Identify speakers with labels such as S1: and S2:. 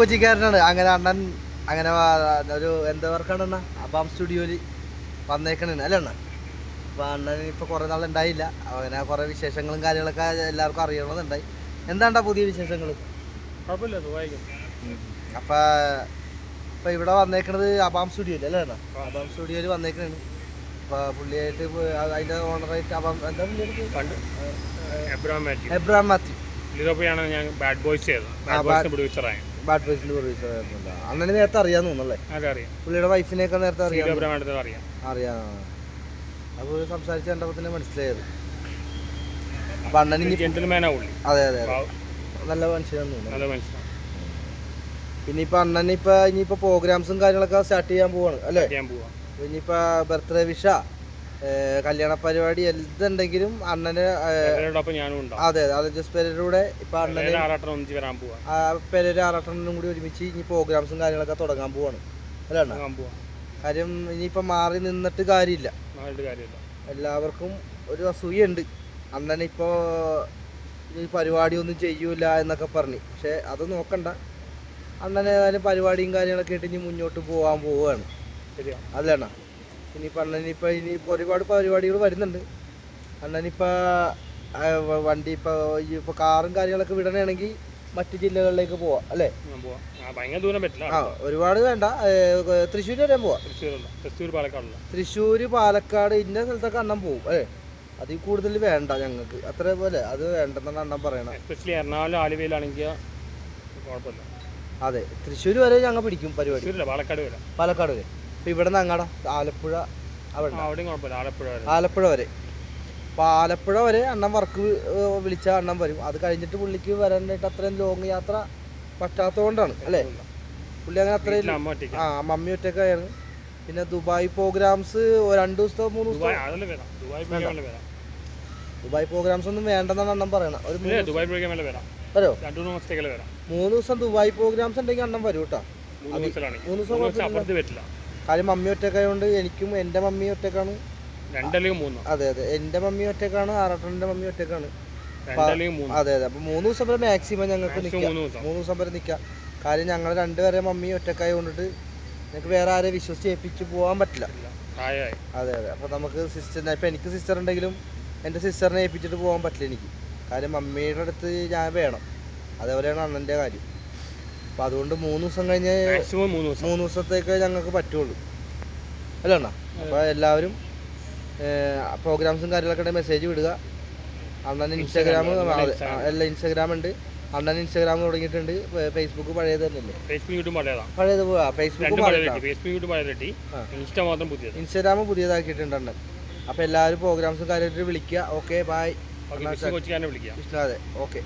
S1: കൊച്ചിക്കാരനാണ് അങ്ങനെ അണ്ണൻ അങ്ങനെ ഒരു എന്താ വർക്കാണ് അണ്ണ? അബാം സ്റ്റുഡിയോയിൽ വന്നേക്കണേ അല്ലേ അണ്ണ? അപ്പം അണ്ണൻ ഇപ്പോൾ കുറേ നാൾ ഉണ്ടായില്ല അങ്ങനെ കുറേ വിശേഷങ്ങളും കാര്യങ്ങളൊക്കെ എല്ലാവർക്കും അറിയണമെന്നുണ്ടായി എന്താണ്ടാ പുതിയ വിശേഷങ്ങൾ അപ്പോൾ ഇപ്പോൾ ഇവിടെ വന്നേക്കണത് അബാം സ്റ്റുഡിയോയിൽ അല്ലേ അണ്ണ? അബാം സ്റ്റുഡിയോയിൽ വന്നേക്കണേണ്. അപ്പോൾ പുള്ളിയായിട്ട് ഇപ്പൊ അതിന്റെ ഓണറായിട്ട് അബാം എന്താ പുള്ളിയായിട്ട്
S2: പണ്ട് എബ്രാം മാത്യു.
S1: Abram Mathew.
S2: ഇതിലൊക്കെയാണ് ഞാൻ ബാഡ് ബോയ്സ് ചെയ്തത്. ബാഡ് ബോയ്സ് പ്രൊഡ്യൂസറായി
S1: ബാഡ് ഫേസിന്റെ പ്രൊഡ്യൂസർ ആയിരുന്നല്ലോ നേരത്തെ അറിയാൻ തോന്നുന്നല്ലേ?
S2: അതറിയാം.
S1: പുള്ളിയുടെ വൈഫിനെയൊക്കെ നേരത്തെ അറിയാം.
S2: അറിയാം.
S1: അറിയാം അപ്പോൾ സംസാരിച്ച് കണ്ടപ്പോൾ തന്നെ മനസ്സിലായത്. അപ്പൊ അണ്ണൻ ഇനി അതെ അതെ അതെ. നല്ല മനുഷ്യനാന്ന് തോന്നുന്നു. പിന്നെ ഇപ്പൊ അണ്ണൻ ഇപ്പൊ ഇനിയിപ്പോ പ്രോഗ്രാംസും കാര്യങ്ങളൊക്കെ സ്റ്റാർട്ട് ചെയ്യാൻ പോവാണ് അല്ലേ? ഇനിയിപ്പോ ബർത്ത്ഡേ വിഷ കല്യാണ പരിപാടി എന്തുണ്ടെങ്കിലും അണ്ണന് അതെ അതെ അലജസ് പെരയുടെ ഇപ്പൊ അണ്ണന് പെരയുടെ ആറാട്ടനും കൂടി ഒരുമിച്ച് ഇനി പ്രോഗ്രാംസും കാര്യങ്ങളൊക്കെ തുടങ്ങാൻ പോവാണ്. അല്ലേ അണ്ണ? കാര്യം ഇനിയിപ്പം മാറി നിന്നിട്ട് കാര്യമില്ല. എല്ലാവർക്കും ഒരു അസൂയുണ്ട്. അണ്ണൻ ഇപ്പോ ഈ പരിപാടിയൊന്നും ചെയ്യൂല എന്നൊക്കെ പറഞ്ഞു. പക്ഷെ അത് നോക്കണ്ട. അണ്ണൻ ഏതായാലും പരിപാടിയും കാര്യങ്ങളൊക്കെ ആയിട്ട് ഇനി മുന്നോട്ട് പോകാൻ പോവുകയാണ്
S2: ശരിയാ.
S1: അല്ലണ്ണ ഇനിയിപ്പോൾ അണ്ണനിപ്പോൾ ഇനി ഒരുപാട് പരിപാടികൾ വരുന്നുണ്ട്. അണ്ണനിപ്പോൾ വണ്ടി ഇപ്പോൾ ഈ ഇപ്പോൾ കാറും കാര്യങ്ങളൊക്കെ വിടണമെങ്കിൽ മറ്റു ജില്ലകളിലേക്ക് പോവാം അല്ലേ?
S2: ഭയങ്കര ദൂരം പറ്റില്ല.
S1: ആ ഒരുപാട് വേണ്ട. തൃശ്ശൂർ വരെ പോവാം.
S2: തൃശ്ശൂർ പാലക്കാടല്ല
S1: തൃശ്ശൂർ പാലക്കാട് ഇന്ന സ്ഥലത്തൊക്കെ അണ്ണൻ പോവും അല്ലേ? അതിൽ കൂടുതൽ വേണ്ട ഞങ്ങൾക്ക്. അത്ര പോലെ അത് വേണ്ടെന്നാണ് അണ്ണൻ പറയണത്.
S2: എസ്പെഷ്യലി എറണാകുളം ആലുവയിലാണെങ്കിൽ കുഴപ്പമില്ല.
S1: അതെ തൃശ്ശൂർ വരെ ഞങ്ങൾ പിടിക്കും പരിപാടി.
S2: പാലക്കാട് വരെ.
S1: പാലക്കാട് വരെ. ഇവിടെ നിന്ന് അങ്ങാടാ? ആലപ്പുഴ അവിടെ
S2: ആലപ്പുഴ വരെ.
S1: അപ്പോൾ ആലപ്പുഴ വരെ അണ്ണൻ വർക്ക് വിളിച്ച അണ്ണൻ വരും. അത് കഴിഞ്ഞിട്ട് പുള്ളിക്ക് വരാനായിട്ട് അത്രയും ലോങ് യാത്ര പറ്റാത്തതുകൊണ്ടാണ് അല്ലേ? പുള്ളി അങ്ങനെ അത്രയും ആ മമ്മി ഒറ്റക്കായാണ് പിന്നെ ദുബായ് പ്രോഗ്രാംസ് രണ്ട് ദിവസത്തോ മൂന്ന് ദിവസത്തോ
S2: ദുബായ്
S1: പ്രോഗ്രാംസ് ഒന്നും വേണ്ടെന്നാണ് അണ്ണൻ പറയണത്. ഒരു
S2: വരാം. മൂന്ന്
S1: ദിവസം ദുബായ് പ്രോഗ്രാംസ് ഉണ്ടെങ്കിൽ അണ്ണൻ വരും കേട്ടോ.
S2: മൂന്ന്
S1: ദിവസം കാര്യം മമ്മി ഒറ്റക്കായതുകൊണ്ട് എനിക്കും എന്റെ മമ്മി ഒറ്റക്കാണ്
S2: രണ്ടല്ലെങ്കിൽ മൂന്നോ?
S1: അതെ അതെ. എന്റെ മമ്മി ഒറ്റക്കാണ് ആറാട്ടന്റെ മമ്മി ഒറ്റക്കാണ് അതെ അതെ. അപ്പോൾ മൂന്ന് ദിവസം വരെ മാക്സിമം ഞങ്ങൾക്ക് നിൽക്കാം
S2: മൂന്ന് ദിവസം.
S1: വരെ നിൽക്കാം കാര്യം ഞങ്ങൾ രണ്ടുപേരെ മമ്മി ഒറ്റക്കായ കൊണ്ടിട്ട് ഞങ്ങൾക്ക് വേറെ ആരെ വിശ്വസിച്ച് ഏൽപ്പിച്ച് പോകാൻ പറ്റില്ല അതെ അതെ. അപ്പോൾ നമുക്ക് സിസ്റ്ററിനെ ഇപ്പൊ എനിക്ക് സിസ്റ്റർ ഉണ്ടെങ്കിലും എന്റെ സിസ്റ്ററിനെ ഏൽപ്പിച്ചിട്ട് പോകാൻ പറ്റില്ല എനിക്ക്. കാര്യം മമ്മിയുടെ അടുത്ത് ഞാൻ വേണം. അതേപോലെയാണ് അണ്ണന്റെ കാര്യം. അപ്പോൾ അതുകൊണ്ട് മൂന്ന് ദിവസം കഴിഞ്ഞ്
S2: മാക്സിമം മൂന്ന് ദിവസം.
S1: മൂന്ന് ദിവസത്തേക്ക് ഞങ്ങൾക്ക് പറ്റുള്ളൂ. അല്ല അണ്ണാ? അപ്പോൾ എല്ലാവരും പ്രോഗ്രാംസും കാര്യങ്ങളൊക്കെ മെസ്സേജ് വിടുക. അണ്ണൻ ഇൻസ്റ്റാഗ്രാം എല്ലാ ഇൻസ്റ്റാഗ്രാം ഉണ്ട്. അണ്ണൻ ഇൻസ്റ്റാഗ്രാം തുടങ്ങിയിട്ടുണ്ട്. ഫേസ്ബുക്ക് പഴയത് തന്നെയല്ലേ?
S2: ഫേസ്ബുക്ക് പഴയതാണ്
S1: പഴയത്. Facebook
S2: Facebook. ഇൻസ്റ്റ മാത്രം പുതിയത്.
S1: ഇൻസ്റ്റാഗ്രാം പുതിയതാക്കിയിട്ടുണ്ട് അണ്ണൻ. അപ്പോൾ എല്ലാവരും പ്രോഗ്രാംസും കാര്യമായിട്ട് വിളിക്കുക. ഓക്കെ ബായ് അതെ. ഓക്കെ